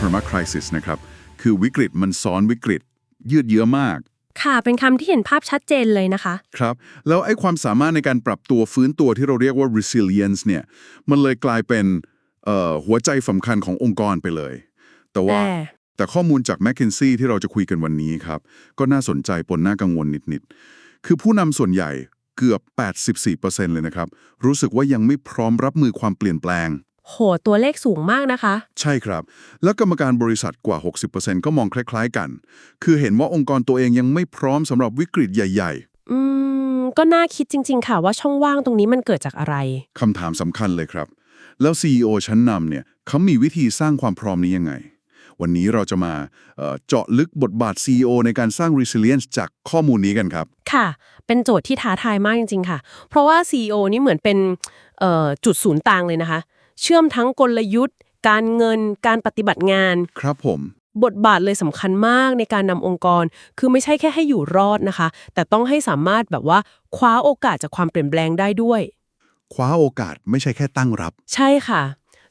perma crisis นะครับ คือวิกฤตมันซ้อนวิกฤต ยืดเยื้อมาก ค่ะ เป็นคำที่เห็นภาพชัดเจนเลยนะคะ ครับ แล้วไอ้ความสามารถในการปรับตัวฟื้นตัวที่เราเรียกว่า resilience เนี่ย มันเลยกลายเป็นเอ่อหัวใจสำคัญขององค์กรไปเลย แต่ว่าแต่แต่ข้อมูลจาก m c k เคนซี่ที่เราจะคุยกันวันนี้ครับ ก็น่าสนใจปนน่ากังวลนิดๆ คือผู้นำส่วนใหญ่เกือบ 84%เลยนะครับ รู้สึกว่ายังไม่พร้อมรับมือความเปลี่ยนแปลง โห ตัวเลขสูงมากนะคะ ใช่ครับ แล้วกรรมการบริษัทกว่า 60%ก็มองคล้าย ๆกัน คือเห็นว่าองค์กรตัวเองยังไม่พร้อมสำหรับวิกฤตใหญ่อืม ก็น่าคิดจริง ๆ ค่ะว่าช่องว่างตรงนี้มันเกิดจากอะไรๆคำถามสำคัญเลยครับ แล้ว CEO ชั้นนำเนี่ยเขามีวิธีสร้างความพร้อมนี้ยังไง วันนี้เราจะมาเอ่อเจาะลึกบทบาท CEO ในการสร้าง resilience จากข้อมูลนี้กันครับ ค่ะ เป็นโจทย์ที่ท้าทายมากจริง ๆ ค่ะ เพราะว่า CEO นี่เหมือนเป็นเอ่อจุดศูนย์กลางเลยนะคะ เชื่อมทั้งกลยุทธ์ การเงิน การปฏิบัติงาน ครับผม บทบาทเลยสำคัญมากในการนำองค์กร คือไม่ใช่แค่ให้อยู่รอดนะคะ แต่ต้องให้สามารถแบบว่าคว้าโอกาสจากความเปลี่ยนแปลงได้ด้วย คว้าโอกาสไม่ใช่แค่ตั้งรับ ใช่ค่ะ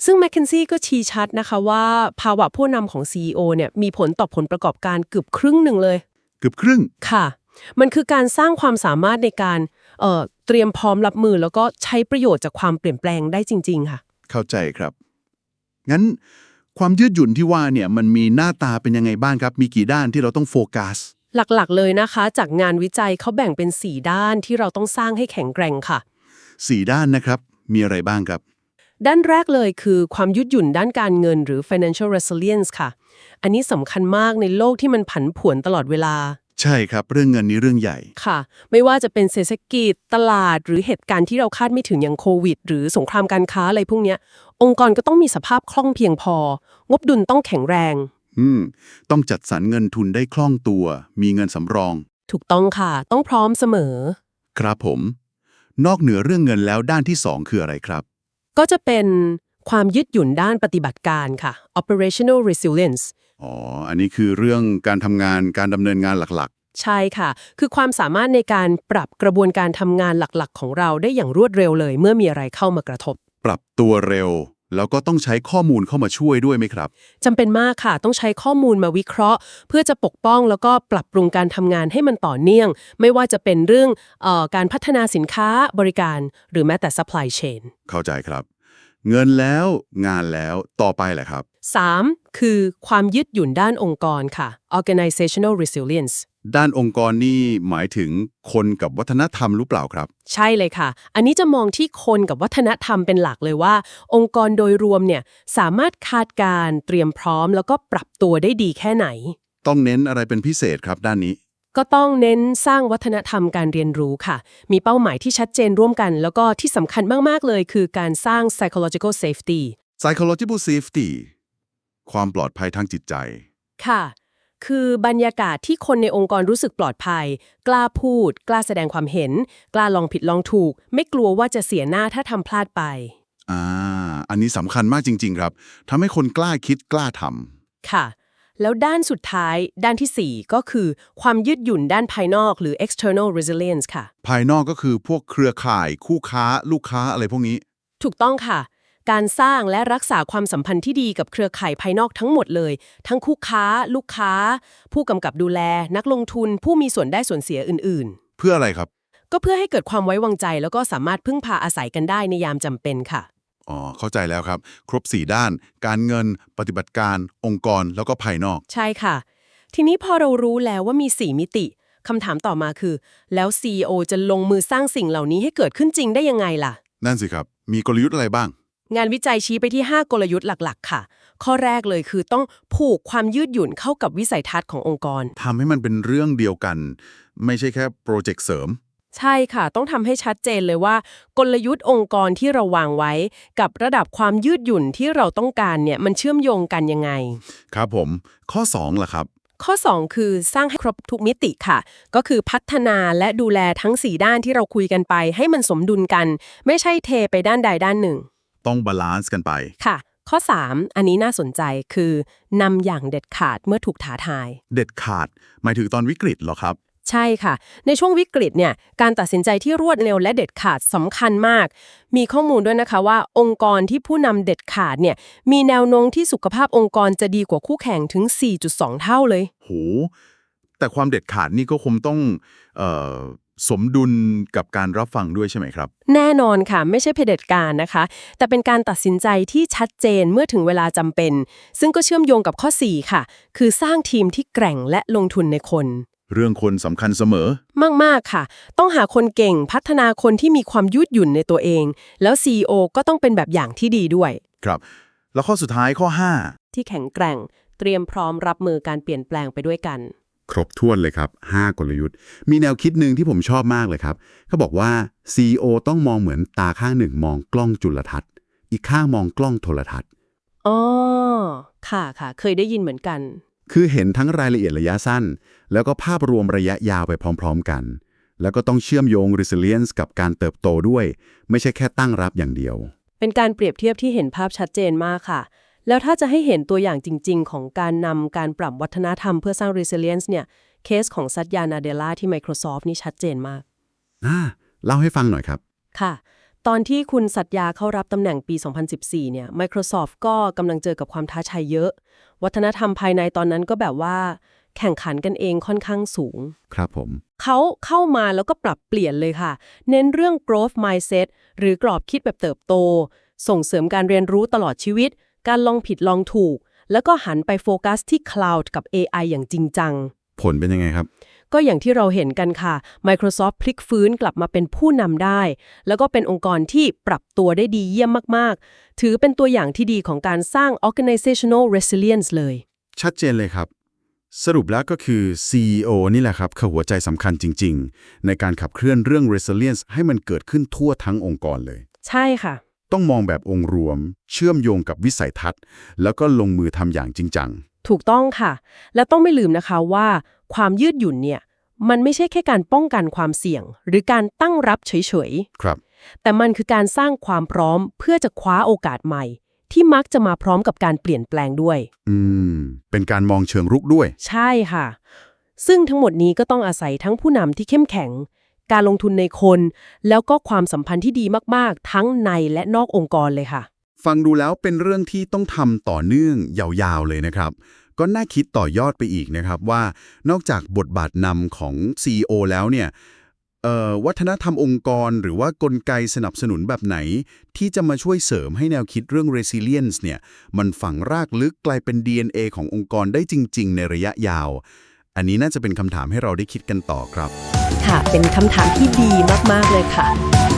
ซึ่ง m c k เคนซี่ก็ชี้ชัดนะคะว่าภาวะผู้นำของ CEO เนี่ยมีผลต่อผลประกอบการเกือบครึ่งหนึ่งเลย เกือบครึ่ง ค่ะ มันคือการสร้างความสามารถในการเอ่อเตรียมพร้อมรับมือแล้วก็ใช้ประโยชน์จากความเปลี่ยนแปลงได้จริง ๆ ค่ะ เข้าใจครับ งั้นความยืดหยุ่นที่ว่าเนี่ยมันมีหน้าตาเป็นยังไงบ้างครับ มีกี่ด้านที่เราต้องโฟกัส หลักๆ เลยนะคะ จากงานวิจัยเขาแบ่งเป็น 4 ด้านที่เราต้องสร้างให้แข็งแกร่งค่ะสี่ด้านนะครับ มีอะไรบ้างครับ ด้านแรกเลยคือความยืดหยุ่นด้านการเงินหรือ financial resilience ค่ะ อันนี้สำคัญมากในโลกที่มันผันผวนตลอดเวลา ใช่ครับ เรื่องเงินนี้เรื่องใหญ่ ค่ะ ไม่ว่าจะเป็นเศรษฐกิจตลาด หรือเหตุการณ์ที่เราคาดไม่ถึงอย่างโควิด หรือสงครามการค้าอะไรพวกเนี้ย องค์กรก็ต้องมีสภาพคล่องเพียงพอ งบดุลต้องแข็งแรง อืม ต้องจัดสรรเงินทุนได้คล่องตัว มีเงินสำรอง ถูกต้องค่ะ ต้องพร้อมเสมอ ครับผม นอกเหนือเรื่องเงินแล้วด้านที่สองคืออะไรครับ ก็จะเป็นความยืดหยุ่นด้านปฏิบัติการค่ะ operational resilience อ๋อ อันนี้คือเรื่องการทำงานการดำเนินงานหลักใช่ค่ะ คือความสามารถในการปรับกระบวนการทำงานหลักๆ ของเราได้อย่างรวดเร็วเลย เมื่อมีอะไรเข้ามากระทบ ๆ ปรับตัวเร็ว แล้วก็ต้องใช้ข้อมูลเข้ามาช่วยด้วยไหมครับ จำเป็นมากค่ะ ต้องใช้ข้อมูลมาวิเคราะห์ เพื่อจะปกป้องแล้วก็ปรับปรุงการทำงานให้มันต่อเนื่อง ไม่ว่าจะเป็นเรื่องเออการพัฒนาสินค้าบริการ หรือแม้แต่ supply chain เข้าใจครับ เงินแล้วงานแล้วต่อไปแหละครับ 3. คือความยืดหยุ่นด้านองค์กรค่ะ organizational resilience ด้านองค์กรนี่หมายถึงคนกับวัฒนธรรมหรือเปล่าครับ ใช่เลยค่ะ อันนี้จะมองที่คนกับวัฒนธรรมเป็นหลักเลยว่า องค์กรโดยรวมเนี่ยสามารถคาดการณ์เตรียมพร้อม แล้วก็ปรับตัวได้ดีแค่ไหน ต้องเน้นอะไรเป็นพิเศษครับด้านนี้ ก็ต้องเน้นสร้างวัฒนธรรมการเรียนรู้ค่ะ มีเป้าหมายที่ชัดเจนร่วมกัน แล้วก็ที่สำคัญมาก ๆ เลยคือการสร้าง psychological safety psychological safety ความปลอดภัยทางจิตใจ ค่ะ คือบรรยากาศที่คนในองค์กรรู้สึกปลอดภัย กล้าพูด กล้าแสดงความเห็น กล้าลองผิดลองถูก ไม่กลัวว่าจะเสียหน้าถ้าทำพลาดไป อ่า อันนี้สำคัญมากจริง ๆ ครับทำให้คนกล้าคิดกล้าทค่ะ แล้วด้านสุดท้ายด้านทีสี่ 4 ก็คือความยืดหยุ่นด้านภายนอกหรือ external resilience ค่ะำภายนอกก็คือพวกเครือข่าย คู่ค้า ลูกค้าอะไรพวกนี้ ถูกต้องค่ะ การสร้างและรักษาความสัมพันธ์ที่ดีกับเครือข่ายภายนอกทั้งหมดเลย ทั้งคู่ค้า ลูกค้า ผู้กำกับดูแล นักลงทุน ผู้มีส่วนได้ส่วนเสียอื่นเพื่ออะไรครับๆก็เพื่อให้เกิดความไว้วางใจ แล้วก็สามารถพึ่งพาอาศัยกันได้ในยามจำเป็นค่ะ อ๋อ เข้าใจแล้วครับ ครบ 4 ด้าน การเงิน ปฏิบัติการ องค์กร แล้วก็ภายนอก ใช่ค่ะ ทีนี้พอเรารู้แล้วว่ามี 4 มิติคำถามต่อมาคือ แล้ว CEO จะลงมือสร้างสิ่งเหล่านี้ให้เกิดขึ้นจริงได้ยังไงล่ะ นั่นสิครับ มีกลยุทธ์อะไรบ้าง งานวิจัยชี้ไปที่ 5 กลยุทธ์หลัก ๆ ค่ะ ข้อแรกเลยคือต้องผูกความยืดหยุ่นเข้ากับวิสัยทัศน์ขององค์กร ทำให้มันเป็นเรื่องเดียวกัน ไม่ใช่แค่โปรเจกต์เสริม ใช่ค่ะ ต้องทำให้ชัดเจนเลยว่า กลยุทธ์องค์กรที่เราวางไว้ กับระดับความยืดหยุ่นที่เราต้องการเนี่ยมันเชื่อมโยงกันยังไง ครับผม ข้อ2ล่ะครับ ข้อ 2 คือสร้างให้ครบทุกมิติค่ะ ก็คือพัฒนาและดูแลทั้ง 4 ด้านที่เราคุยกันไป ให้มันสมดุลกัน ไม่ใช่เทไปด้านใดด้านหนึ่ง ต้องบาลานซ์กันไปค่ะ ข้อ 3 อันนี้น่าสนใจคือนำอย่างเด็ดขาดเมื่อถูกท้าทาย เด็ดขาด หมายถึงตอนวิกฤตเหรอครับ ใช่ค่ะ ในช่วงวิกฤตเนี่ยการตัดสินใจที่รวดเร็วและเด็ดขาดสำคัญมาก มีข้อมูลด้วยนะคะว่า องค์กรที่ผู้นำเด็ดขาดเนี่ยมีแนวโน้มที่สุขภาพองค์กรจะดีกว่าคู่แข่งถึง 4.2 เท่าเลยโหแต่ความเด็ดขาดนี่ก็คงต้องเออสมดุลกับการรับฟังด้วยใช่ไหมครับ แน่นอนค่ะไม่ใช่เผด็จการนะคะ แต่เป็นการตัดสินใจที่ชัดเจนเมื่อถึงเวลาจำเป็น ซึ่งก็เชื่อมโยงกับข้อ 4 ค่ะ คือสร้างทีมที่แกร่งและลงทุนในคน เรื่องคนสำคัญเสมอ มาก ๆ ค่ะ ต้องหาคนเก่งพัฒนาคนที่มีความยืดหยุ่นในตัวเอง แล้ว CEO ก็ต้องเป็นแบบอย่างที่ดีด้วย ครับ แล้วข้อสุดท้ายข้อที่แข็งแกร่ง เตรียมพร้อมรับมือการเปลี่ยนแปลงไปด้วยกัน ครบถ้วนเลยครับ 5 กลยุทธ์ มีแนวคิดหนึ่งที่ผมชอบมากเลยครับ เขาบอกว่า CEO ต้องมองเหมือนตาข้างหนึ่งมองกล้องจุลทรรศน์ อีกข้างมองกล้องโทรทัศน์อ๋อค่ะค่ะ เคยได้ยินเหมือนกัน คือเห็นทั้งรายละเอียดระยะสั้น แล้วก็ภาพรวมระยะยาวไปพร้อม ๆ กัน แล้วก็ต้องเชื่อมโยง resilience กับการเติบโตด้วย ไม่ใช่แค่ตั้งรับอย่างเดียว เป็นการเปรียบเทียบที่เห็นภาพชัดเจนมากค่ะ แล้วถ้าจะให้เห็นตัวอย่างจริง ๆ ของการนำการปรับวัฒนธรรมเพื่อสร้าง resilience เนี่ย เคสของซัตยานาเดล่าที่ Microsoft นี่ชัดเจนมากอ่าเล่าให้ฟังหน่อยครับ ค่ะตอนที่คุณสัตยาเข้ารับตำแหน่งปี 2014 เนี่ย Microsoft ก็กำลังเจอกับความท้าทายเยอะ วัฒนธรรมภายในตอนนั้นก็แบบว่า แข่งขันกันเองค่อนข้างสูง ครับผม เขาเข้ามาแล้วก็ปรับเปลี่ยนเลยค่ะ เน้นเรื่อง growth mindset หรือกรอบคิดแบบเติบโต ส่งเสริมการเรียนรู้ตลอดชีวิต การลองผิดลองถูก แล้วก็หันไปโฟกัสที่ cloud กับ AI อย่างจริงจัง ผลเป็นยังไงครับ ก็อย่างที่เราเห็นกันค่ะ Microsoft พลิกฟื้นกลับมาเป็นผู้นำได้ แล้วก็เป็นองค์กรที่ปรับตัวได้ดีเยี่ยมมาก ๆ ถือเป็นตัวอย่างที่ดีของการสร้าง organizational resilience เลย ชัดเจนเลยครับ สรุปแล้วก็คือ CEO นี่แหละครับคือหัวใจสำคัญจริง ๆ ในการขับเคลื่อนเรื่อง resilience ให้มันเกิดขึ้นทั่วทั้งองค์กรเลย ใช่ค่ะ ต้องมองแบบองค์รวม เชื่อมโยงกับวิสัยทัศน์ แล้วก็ลงมือทำอย่างจริงจังถูกต้องค่ะ และต้องไม่ลืมนะคะว่า ความยืดหยุ่นเนี่ยมันไม่ใช่แค่การป้องกันความเสี่ยง หรือการตั้งรับเฉยครับๆแต่มันคือการสร้างความพร้อมเพื่อจะคว้าโอกาสใหม่ ที่มักจะมาพร้อมกับการเปลี่ยนแปลงด้วย อืม เป็นการมองเชิงรุกด้วย ใช่ค่ะ ซึ่งทั้งหมดนี้ก็ต้องอาศัยทั้งผู้นำที่เข้มแข็ง การลงทุนในคน แล้วก็ความสัมพันธ์ที่ดีมากๆ ทั้งในและนอกองค์กรเลยค่ะ ฟังดูแล้วเป็นเรื่องที่ต้องทำต่อเนื่องยาวๆเลยนะครับ ก็น่าคิดต่อยอดไปอีกนะครับว่านอกจากบทบาทนำของ CEO แล้วเนี่ยเอ่อวัฒนธรรมองค์กรหรือว่ากลไกสนับสนุนแบบไหน ที่จะมาช่วยเสริมให้แนวคิดเรื่อง resilience เนี่ยมันฝังรากลึกกลายเป็น DNA ขององค์กรได้จริง ๆ ในระยะยาว อันนี้น่าจะเป็นคำถามให้เราได้คิดกันต่อครับ ค่ะ เป็นคำถามที่ดีมาก ๆ เลยค่ะ